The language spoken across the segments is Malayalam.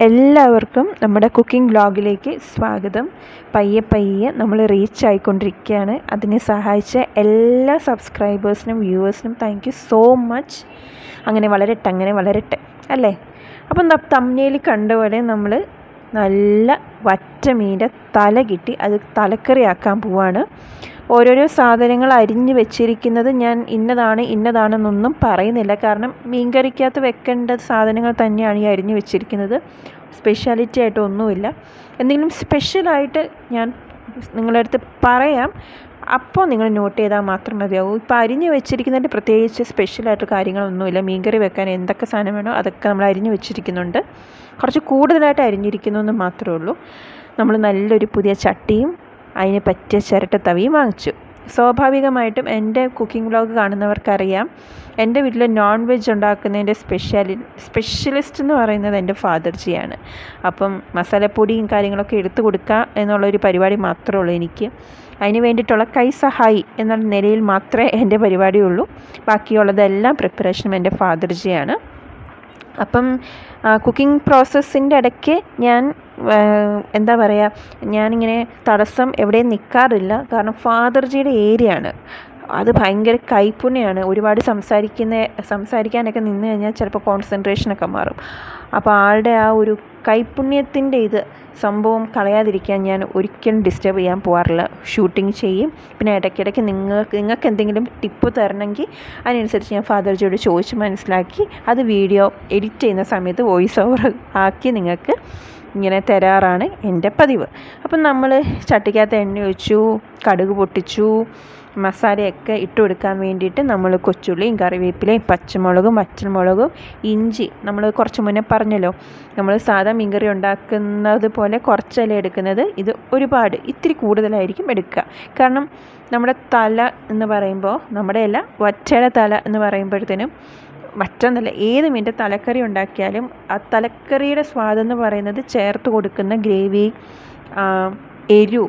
എല്ലാവർക്കും നമ്മുടെ കുക്കിംഗ് വ്ലോഗിലേക്ക് സ്വാഗതം. പയ്യെ പയ്യെ നമ്മൾ റീച്ച് ആയിക്കൊണ്ടിരിക്കുകയാണ്. അതിനെ സഹായിച്ച എല്ലാ സബ്സ്ക്രൈബേഴ്സിനും വ്യൂവേഴ്സിനും താങ്ക് സോ മച്ച് അങ്ങനെ വളരട്ടെ അങ്ങനെ വളരട്ടെ അല്ലേ? അപ്പം തമ്മനയിൽ കണ്ട പോലെ നമ്മൾ നല്ല വറ്റ മീന്റെ തല കിട്ടി. അത് തലക്കറിയാക്കാൻ പോവാണ്. ഓരോരോ സാധനങ്ങൾ അരിഞ്ഞ് വെച്ചിരിക്കുന്നത് ഞാൻ ഇന്നതാണ് ഇന്നതാണെന്നൊന്നും പറയുന്നില്ല. കാരണം മീൻകറിക്കകത്ത് വെക്കേണ്ട സാധനങ്ങൾ തന്നെയാണ് ഈ അരിഞ്ഞ് വെച്ചിരിക്കുന്നത്. സ്പെഷ്യാലിറ്റി ആയിട്ട് ഒന്നുമില്ല. എന്തെങ്കിലും സ്പെഷ്യലായിട്ട് ഞാൻ നിങ്ങളുടെ അടുത്ത് പറയാം. അപ്പോൾ നിങ്ങൾ നോട്ട് ചെയ്താൽ മാത്രം മതിയാവും. ഇപ്പോൾ അരിഞ്ഞ് വെച്ചിരിക്കുന്നതിന്റെ പ്രത്യേകിച്ച് സ്പെഷ്യലായിട്ട് കാര്യങ്ങളൊന്നുമില്ല. മീൻകറി വെക്കാൻ എന്തൊക്കെ സാധനം വേണോ അതൊക്കെ നമ്മൾ അരിഞ്ഞ് വെച്ചിരിക്കുന്നുണ്ട്. കുറച്ച് കൂടുതലായിട്ട് അരിഞ്ഞിരിക്കുന്നു എന്ന് മാത്രമേ ഉള്ളൂ. നമ്മൾ നല്ലൊരു പുതിയ ചട്ടിയും അതിന് പറ്റിയ ചിരട്ട തവിയും വാങ്ങിച്ചു. സ്വാഭാവികമായിട്ടും എന്റെ കുക്കിംഗ് വ്ലോഗ് കാണുന്നവർക്കറിയാം. എന്റെ വീട്ടിൽ നോൺ വെജ് ഉണ്ടാക്കുന്നതിന്റെ സ്പെഷ്യാലി സ്പെഷ്യലിസ്റ്റ് എന്ന് പറയുന്നത് എന്റെ ഫാദർജിയാണ് അപ്പം മസാലപ്പൊടിയും കാര്യങ്ങളൊക്കെ എടുത്തു കൊടുക്കുക എന്നുള്ളൊരു പരിപാടി മാത്രമേ ഉള്ളൂ എനിക്ക്. അതിന് വേണ്ടിയിട്ടുള്ള കൈ സഹായി എന്നുള്ള നിലയിൽ മാത്രമേ എന്റെ പരിപാടിയുള്ളൂ ബാക്കിയുള്ളതെല്ലാം പ്രിപ്പറേഷനും എന്റെ ഫാദർജിയാണ് അപ്പം കുക്കിംഗ് പ്രോസസ്സിന്റെ ഇടയ്ക്ക് ഞാൻ എന്താ പറയുക ഞാനിങ്ങനെ തടസ്സം എവിടെയും നിൽക്കാറില്ല കാരണം ഫാദർജിയുടെ ഏരിയ ആണ് അത് ഭയങ്കര കൈപ്പുണ്യമാണ് ഒരുപാട് സംസാരിക്കുന്ന സംസാരിക്കാനൊക്കെ നിന്ന് കഴിഞ്ഞാൽ ചിലപ്പോൾ കോൺസെൻട്രേഷനൊക്കെ മാറും. അപ്പോൾ ആളുടെ ആ ഒരു കൈപ്പുണ്യത്തിന്റെ ഇത് സംഭവം കളയാതിരിക്കാൻ ഞാൻ ഒരിക്കലും ഡിസ്റ്റർബ് ചെയ്യാൻ പോകാറില്ല ഷൂട്ടിംഗ് ചെയ്യും. പിന്നെ ഇടയ്ക്കിടയ്ക്ക് നിങ്ങൾക്ക് നിങ്ങൾക്ക് എന്തെങ്കിലും ടിപ്പ് തരണമെങ്കിൽ അതിനനുസരിച്ച് ഞാൻ ഫാദർജിയോട് ചോദിച്ച് മനസ്സിലാക്കി അത് വീഡിയോ എഡിറ്റ് ചെയ്യുന്ന സമയത്ത് വോയിസ് ഓവർ ആക്കി നിങ്ങൾക്ക് ഇങ്ങനെ തരാറാണ് എന്റെ പതിവ്. അപ്പം നമ്മൾ ചട്ടിക്കകത്ത് എണ്ണ ഒഴിച്ചു കടുക് പൊട്ടിച്ചു മസാലയൊക്കെ ഇട്ട് കൊടുക്കാൻ വേണ്ടിയിട്ട് നമ്മൾ കൊച്ചുള്ളിയും കറിവേപ്പിലയും പച്ചമുളകും പച്ചമുളകും ഇഞ്ചി നമ്മൾ കുറച്ച് മുന്നേ പറഞ്ഞല്ലോ. നമ്മൾ സാധാ മീൻകറി ഉണ്ടാക്കുന്നത് പോലെ കുറച്ചല്ല എടുക്കുന്നത്. ഇത് ഒരുപാട് ഇത്തിരി കൂടുതലായിരിക്കും എടുക്കുക. കാരണം നമ്മുടെ തല എന്ന് പറയുമ്പോൾ നമ്മുടെ എല്ലാം ഒറ്റയുടെ തല എന്ന് പറയുമ്പോഴത്തേനും മറ്റൊന്നല്ല ഏത് മീന്റെ തലക്കറി ഉണ്ടാക്കിയാലും ആ തലക്കറിയുടെ സ്വാദെന്ന് പറയുന്നത് ചേർത്ത് കൊടുക്കുന്ന ഗ്രേവി എരിവ്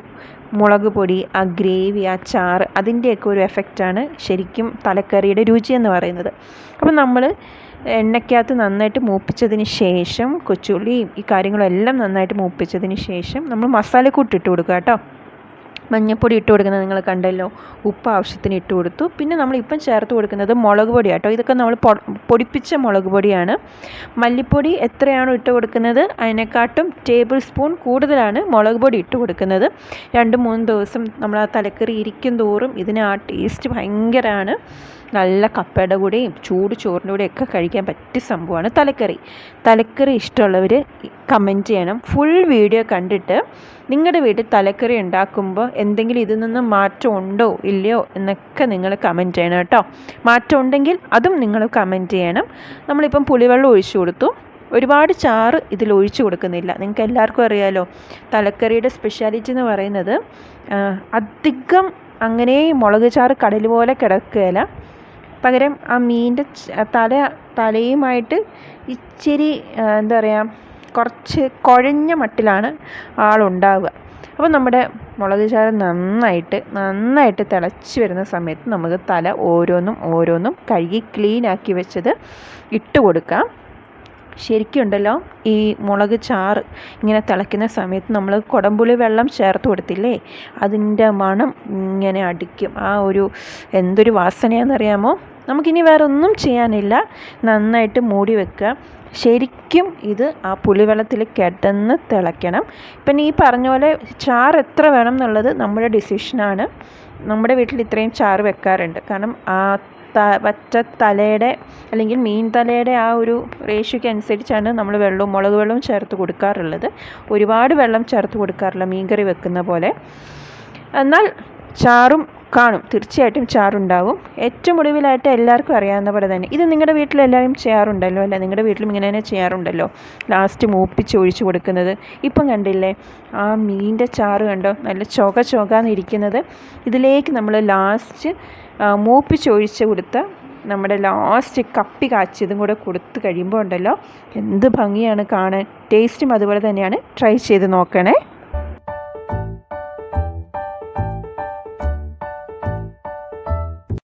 മുളക് പൊടി ആ ഗ്രേവി ആ ചാറ് അതിന്റെയൊക്കെ ഒരു എഫക്റ്റാണ് ശരിക്കും തലക്കറിയുടെ രുചി എന്ന് പറയുന്നത്. അപ്പം നമ്മൾ എണ്ണയ്ക്കകത്ത് നന്നായിട്ട് മൂപ്പിച്ചതിന് ശേഷം കൊച്ചുള്ളിയും ഈ കാര്യങ്ങളെല്ലാം നന്നായിട്ട് മൂപ്പിച്ചതിന് ശേഷം നമ്മൾ മസാലക്കൂട്ട് ഇട്ട് കൊടുക്കുക കേട്ടോ. മഞ്ഞൾപ്പൊടി ഇട്ട് കൊടുക്കുന്നത് നിങ്ങൾ കണ്ടല്ലോ. ഉപ്പ് ആവശ്യത്തിന് ഇട്ട് കൊടുത്തു. പിന്നെ നമ്മൾ ഇപ്പം ചേർത്ത് കൊടുക്കുന്നത് മുളക് പൊടി കേട്ടോ ഇതൊക്കെ നമ്മൾ പൊടിപ്പിച്ച മുളക് പൊടിയാണ്. മല്ലിപ്പൊടി എത്രയാണോ ഇട്ട് കൊടുക്കുന്നത്? അതിനെക്കാട്ടും ടേബിൾ സ്പൂൺ കൂടുതലാണ് മുളക് പൊടി ഇട്ട് കൊടുക്കുന്നത്. രണ്ട് മൂന്ന് ദിവസം നമ്മൾ ആ തലക്കറി ഇരിക്കും തോറും ഇതിന് ആ ടേസ്റ്റ് ഭയങ്കരമാണ് നല്ല കപ്പയുടെ കൂടെയും ചൂട് ചോറിന്റെ കൂടെയും ഒക്കെ കഴിക്കാൻ പറ്റിയ സംഭവമാണ് തലക്കറി. തലക്കറി ഇഷ്ടമുള്ളവർ കമന്റ് ചെയ്യണം. ഫുൾ വീഡിയോ കണ്ടിട്ട് നിങ്ങളുടെ വീട്ടിൽ തലക്കറി ഉണ്ടാക്കുമ്പോൾ എന്തെങ്കിലും ഇതിൽ നിന്ന് മാറ്റം ഉണ്ടോ ഇല്ലയോ എന്നൊക്കെ നിങ്ങൾ കമന്റ് ചെയ്യണം കേട്ടോ. മാറ്റം ഉണ്ടെങ്കിൽ അതും നിങ്ങൾ കമന്റ് ചെയ്യണം. നമ്മളിപ്പം പുളിവെള്ളം ഒഴിച്ചു കൊടുത്തു. ഒരുപാട് ചാറ് ഇതിൽ ഒഴിച്ചു കൊടുക്കുന്നില്ല. നിങ്ങൾക്ക് എല്ലാവർക്കും അറിയാലോ തലക്കറിയുടെ സ്പെഷ്യാലിറ്റി എന്ന് പറയുന്നത് അധികം അങ്ങനെ മുളക് ചാറ് കടൽ പോലെ കിടക്കുകയില്ല പകരം ആ മീനിന്റെ തല തലയുമായിട്ട് ഇച്ചിരി എന്താ പറയുക കുറച്ച് കുഴഞ്ഞ മട്ടിലാണ് ആളുണ്ടാവുക. അപ്പോൾ നമ്മുടെ മുളക് ചാറ് നന്നായിട്ട് നന്നായിട്ട് തിളച്ച് വരുന്ന സമയത്ത് നമുക്ക് തല ഓരോന്നും ഓരോന്നും കഴുകി ക്ലീൻ ആക്കി വെച്ചത് ഇട്ട് കൊടുക്കാം. ശരിക്കും ഉണ്ടല്ലോ ഈ മുളക് ചാറ് ഇങ്ങനെ തിളയ്ക്കുന്ന സമയത്ത് നമ്മൾ കുടംപുളി വെള്ളം ചേർത്ത് കൊടുത്തില്ലേ അതിന്റെ മണം ഇങ്ങനെ അടിക്കും. ആ ഒരു എന്തൊരു വാസനയാണെന്നറിയാമോ? നമുക്കിനി വേറെ ഒന്നും ചെയ്യാനില്ല. നന്നായിട്ട് മൂടി വെക്കുക. ശരിക്കും ഇത് ആ പുളിവെള്ളത്തിൽ കിടന്ന് തിളയ്ക്കണം. ഇപ്പം ഈ പറഞ്ഞ പോലെ ചാറ് എത്ര വേണം എന്നുള്ളത് നമ്മുടെ ഡിസിഷനാണ് നമ്മുടെ വീട്ടിൽ ഇത്രയും ചാറ് വെക്കാറുണ്ട്. കാരണം ആ വറ്റ തലയുടെ അല്ലെങ്കിൽ മീൻ തലയുടെ ആ ഒരു റേഷ്യോയ്ക്ക് അനുസരിച്ചാണ് നമ്മൾ വെള്ളവും മുളക് വെള്ളവും ചേർത്ത് കൊടുക്കാറുള്ളത്. ഒരുപാട് വെള്ളം ചേർത്ത് കൊടുക്കാറില്ല മീൻകറി വെക്കുന്ന പോലെ. എന്നാൽ ചാറും കാണും. തീർച്ചയായിട്ടും ചാറുണ്ടാവും. ഏറ്റവും ഒടുവിലായിട്ട് എല്ലാവർക്കും അറിയാവുന്ന പോലെ തന്നെ ഇത് നിങ്ങളുടെ വീട്ടിൽ എല്ലാവരും ചെയ്യാറുണ്ടല്ലോ അല്ല? നിങ്ങളുടെ വീട്ടിലും ഇങ്ങനെ തന്നെ ചെയ്യാറുണ്ടല്ലോ? ലാസ്റ്റ് മൂപ്പിച്ച് ഒഴിച്ചു കൊടുക്കുന്നത്. ഇപ്പം കണ്ടില്ലേ ആ മീനിന്റെ ചാറ് കണ്ടോ? നല്ല ചൊക ചൊകാന്നിരിക്കുന്നത് ഇതിലേക്ക് നമ്മൾ ലാസ്റ്റ് മൂപ്പിച്ചൊഴിച്ച് കൊടുത്ത നമ്മുടെ ലാസ്റ്റ് കപ്പി കാച്ചിയതും കൂടെ കൊടുത്ത് കഴിയുമ്പോൾ ഉണ്ടല്ലോ എന്ത് ഭംഗിയാണ് കാണാൻ. ടേസ്റ്റും അതുപോലെ തന്നെയാണ്. ട്രൈ ചെയ്ത് നോക്കണേ.